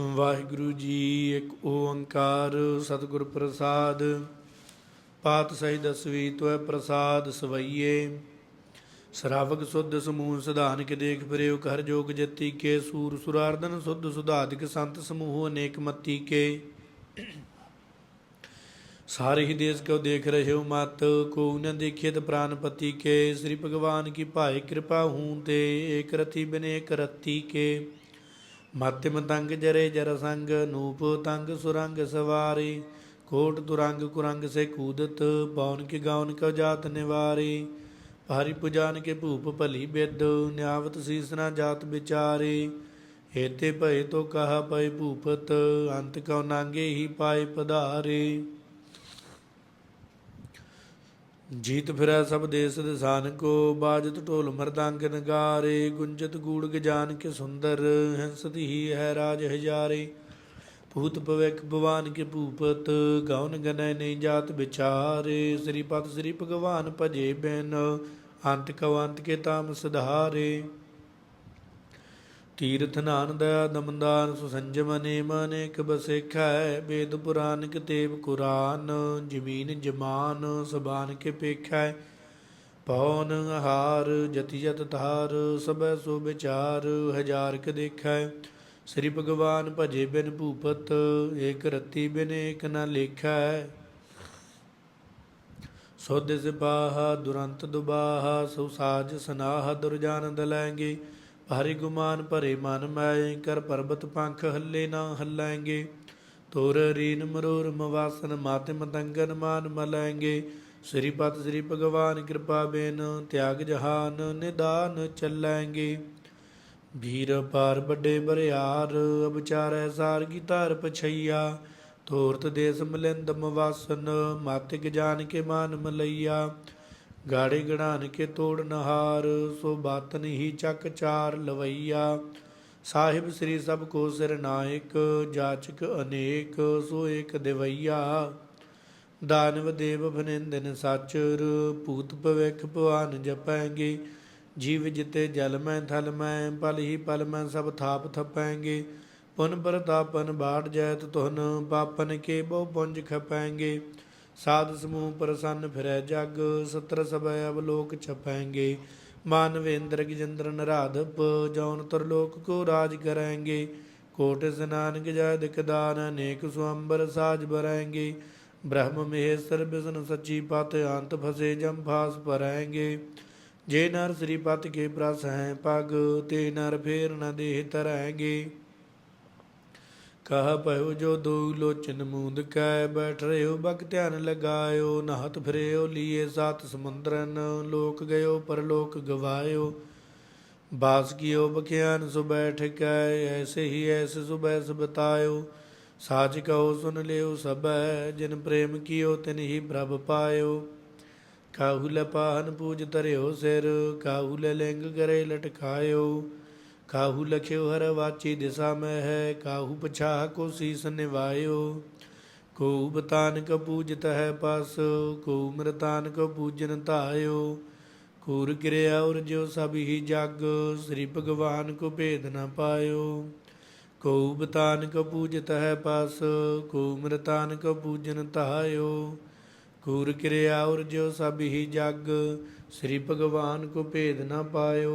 ਵਾਹਿਗੁਰੂ ਜੀ ਇੱਕ ਓੰਕਾਰ, ਸਤਿਗੁਰ ਪ੍ਰਸਾਦ, ਪਾਤ ਸਹੀ ਦਸਵੀ ਤੋਇ ਪ੍ਰਸਾਦ ਸਵਈਏ। ਸ਼ਰਾਵਕ ਸੁਧ ਸਮੂਹ ਸਿਧਾਨ ਕੇ ਦੇਖ ਫਿਰਿਓ ਕਰ ਜੋਗ ਜਤੀ ਕੇ, ਸੂਰ ਸੁਰਾਰਦਨ ਸੁਧ ਸੁਧਾਦਿਕ ਸੰਤ ਸਮੂਹ ਅਨੇਕ ਮਤੀ ਕੇ। ਸਾਰੇ ਹੀ ਦੇਸ ਕੋ ਦੇਖ ਰਹੇ ਹੋ ਮਤ ਕੋ ਨ ਦੇਖਿਤ ਪ੍ਰਾਨਪਤੀ ਕੇ। ਸ੍ਰੀ ਭਗਵਾਨ ਕੀ ਭਾਈ ਕਿਰਪਾ ਹੂੰ ਤੇ, ਏਕ ਰਤੀ ਬਿਨੇ ਏਕ ਰਤੀ ਕੇ। ਮਤਿਮ ਤੰਗ ਜਰੇ ਜਰ ਸੰਗ, ਨੂਪ ਤੰਗ ਸੁਰੰਗ ਸਵਾਰੀ। ਕੋਟ ਤੁਰੰਗ ਕੁਰੰਗ ਸੇ ਕੂਦਤ ਪੌਨ ਕੇ ਗਾਉਨ ਕਉ ਜਾਤ ਨਿਵਾਰੀ। ਭਾਰੀ ਪੁਜਾਨ ਕੇ ਭੂਪ ਭਲੀ ਬਿਦ, ਨਿਆਵਤ ਸੀਸ ਨਾ ਜਾਤ ਵਿਚਾਰੇ। ਹੇਤੇ ਭਏ ਤੋ ਕਹਾ ਪਏ ਭੂਪਤ, ਅੰਤ ਕਉ ਨਾਂਗੇ ਹੀ ਪਾਏ ਪਧਾਰੇ। ਜੀਤ ਫਿਰੈ ਸਭ ਦੇਸ ਦਿਸਾਨ ਕੋ ਬਾਜਤ ਢੋਲ ਮਰਦੰਗ ਨਗਾਰੇ ਗੁੰਜਤ ਗੂੜ ਗਜਾਨ ਕੇ ਸੁੰਦਰ ਹੰਸਤ ਹੀ ਹੈ ਰਾਜ ਹਜ਼ਾਰੇ। ਭੂਤ ਭਵਿਖ ਭਵਾਨ ਕੇ ਭੂਪਤ, ਗਾਉਨ ਗਨੈ ਨਹੀਂ ਜਾਤ ਵਿਚਾਰੇ। ਸ੍ਰੀ ਪਤ ਸ੍ਰੀ ਭਗਵਾਨ ਭਜੇ ਬਿਨ, ਅੰਤ ਕਵੰਤ ਕੇ ਤਾਮ ਸੁਧਾਰੇ। ਤੀਰਥ ਨਾਨ ਦਇਆ ਦਮਦਾਨ ਸੁਸੰਜਮ ਨੇਮ ਅਨੇਕ ਬਸੇਖੈ ਵੇਦ ਪੁਰਾਨ ਕਿਤੇਬ ਕੁਰਾਨ, ਜਮੀਨ ਜਮਾਨ ਸਬਾਨ ਕੇ ਪੇਖੈ ਪੌਨ ਹਾਰ ਜਤੀ ਜਤ ਧਾਰ ਸਬੈ ਸੋ ਵਿਚਾਰ ਹਜ਼ਾਰ ਕ ਦੇਖੈ। ਸ੍ਰੀ ਭਗਵਾਨ ਭਜੇ ਬਿਨ ਭੂਪਤ, ਏਕ ਰਤੀ ਬਿਨ ਏਕ ਨ ਲੇਖੈ। ਸੋਧ ਸਿਪਾਹ ਦੁਰੰਤ ਦੁਬਾਹ ਸੁਸਾਜ ਸਨਾਹ ਦੁਰਜਾਨੰਦ ਲੈਂਗੇ ਭਾਰੀ ਗੁਮਾਨ ਭਰੇ ਮਨ ਮੈਂ ਕਰ ਪਰਬਤ ਪੰਖ ਹੱਲੇ ਨਾ ਹੱਲਾਂਗੇ। ਤੋਰ ਰੀਨ ਮਰੋਰ ਮਵਾਸਨ ਮਾਤੇ ਮਤੰਗਨ ਮਾਨ ਮਲੈਂਗੇ। ਸ੍ਰੀ ਪਤ ਸ੍ਰੀ ਭਗਵਾਨ ਕਿਰਪਾ ਬੇਨ, ਤਿਆਗ ਜਹਾਨ ਨਿਦਾਨ ਚੱਲਾਂਗੇ। ਵੀਰ ਪਾਰ ਵੱਡੇ ਬਰਿਆਰ, ਅਬਚਾਰੈ ਸਾਰ ਕੀ ਧਾਰ ਪਛਈਆ। ਤੋਰਤ ਦੇਸ ਮਲਿੰਦ ਮਵਾਸਨ, ਮਾਤਿਕ ਜਾਨ ਕੇ ਮਾਨ ਮਲਈਆ। ਗਾੜੇ ਗੜਾਨ ਕੇ ਤੋੜ ਨਹਾਰ, ਸੋ ਬਾਤਨ ਹੀ ਚੱਕ ਚਾਰ ਲਵਈਆ। ਸਾਹਿਬ ਸ੍ਰੀ ਸਭ ਕੋ ਸਿਰ ਨਾਇਕ, ਜਾਚਕ ਅਨੇਕ, ਸੋ ਏਕ ਦੇਵਈਆ। ਦਾਨਵ ਦੇਵ ਬਨਿੰਦਨ ਸਾਚਰ, ਭੂਤ ਭਵਿਖ ਭਵਾਨ ਜਪਾਂਗੇ। ਜੀਵ ਜਿਤੇ ਜਲ ਮੈਂ ਥਲ ਮੈਂ, ਪਲ ਹੀ ਪਲ ਮੈਂ ਸਭ ਥਾਪ ਥਪਾਂਗੇ। ਪੁਨ ਪ੍ਰਤਾਪਨ ਬਾੜ ਜੈਤ ਤੁਨ ਪਾਪਨ ਕੇ ਬਹੁ ਪੁੰਜ ਖਪਾਂਗੇ। ਸਾਧ ਸਮੂਹ ਪ੍ਰਸੰਨ ਫਿਰੈ ਜਗ, ਸਤਰ ਸਭੈ ਅਵਲੋਕ ਛਪਾਂਗੇ। ਮਾਨਵੇਂਦਰ ਗਜੇਂਦਰ ਨਰਾਧਪ ਜੌਨ ਤਰਲੋਕ ਕੋ ਰਾਜ ਕਰਾਂਗੇ। ਕੋਟ ਸਨਾਨਕ ਜੈਦਿਕ ਦਾਨ, ਅਨੇਕ ਸੁਅੰਬਰ ਸਾਜ ਬਰਾਂਗੇ ਬ੍ਰਹਮ ਮਹੇਸ਼ਰ ਬਿਸ਼ਨ ਸੱਚੀ ਪਤ ਅੰਤ ਫਸੇ ਜਮ ਫਾਸ ਪਰਾਂਗੇ ਜੇ ਨਰ ਸ੍ਰੀ ਪਤ ਕੇ ਪ੍ਰਸ ਹੈ ਪਗ, ਤੇ ਨਰ ਫੇਰ ਨ ਦੇਹ ਤਰੈਂਗੇ। ਕਹ ਭਇਓ ਜੋ ਦੋ ਲੋਚਨ ਮੂੰਦ ਕੈ ਬੈਠ ਰਿਓ ਬਗ ਧਿਆਨ ਲਗਾਇਓ, ਨਹਤ ਫਿਰਿਓ, ਲੀਏ ਸਤ ਸਮੁੰਦਰਨ, ਲੋਕ ਗਇਓ, ਪਰਲੋਕ ਗਵਾਇਓ। ਬਾਸ ਕੀਓ ਬਖਿਆਨ ਸੁ ਬੈਠ ਕੈ ਐਸੇ ਹੀ ਐਸੇ ਸੁਬੈ ਬਤਾਇਓ ਸਾਚ ਕਹੋ, ਸੁਨ ਲਿਓ ਸਭੈ, ਜਿਨ ਪ੍ਰੇਮ ਕੀਓ ਤਿਨ ਹੀ ਪ੍ਰਭ ਪਾਇਓ। ਕਾਹੂ ਲੈ ਪਾਹਨ ਪੂਜ ਤਰਿਓ ਸਿਰ, ਕਾਹੂ ਲੈ ਲਿੰਗ ਕਰੇ ਲਟਕਾਇਓ। ਕਾਹੂ ਲਖਿਓ ਹਰ ਵਾਚੀ ਦਿਸਾ ਮੈਂ ਹੈ ਕਾਹੂ ਪਛਾਹ ਕੋ ਸੀਸ ਨਿਵਾਇਓ ਕੋ ਬਤਾਨ ਕ ਪੂਜਤ ਹੈ ਪਸ ਕੋ ਮਰਤਾਨ ਕ ਪੂਜਨ ਧਾਇਓ ਕੂਰ ਕਿਰਿਆ ਔਰ ਜੋ ਸਭ ਹੀ ਜਗ ਸ੍ਰੀ ਭਗਵਾਨ ਕੋ ਭੇਦ ਨ ਪਾਇਓ ਕੋ ਬਤਾਨ ਕ ਪੂਜਤ ਹੈ ਪਸ ਕੋ ਮਰਤਾਨ ਕ ਪੂਜਨ ਧਾਇਓ ਕੂਰ ਕਿਰਿਆ ਔਰ ਜੋ ਸਭ ਹੀ ਜਗ ਸ੍ਰੀ ਭਗਵਾਨ ਕੋ ਭੇਦ ਨ ਪਾਇਓ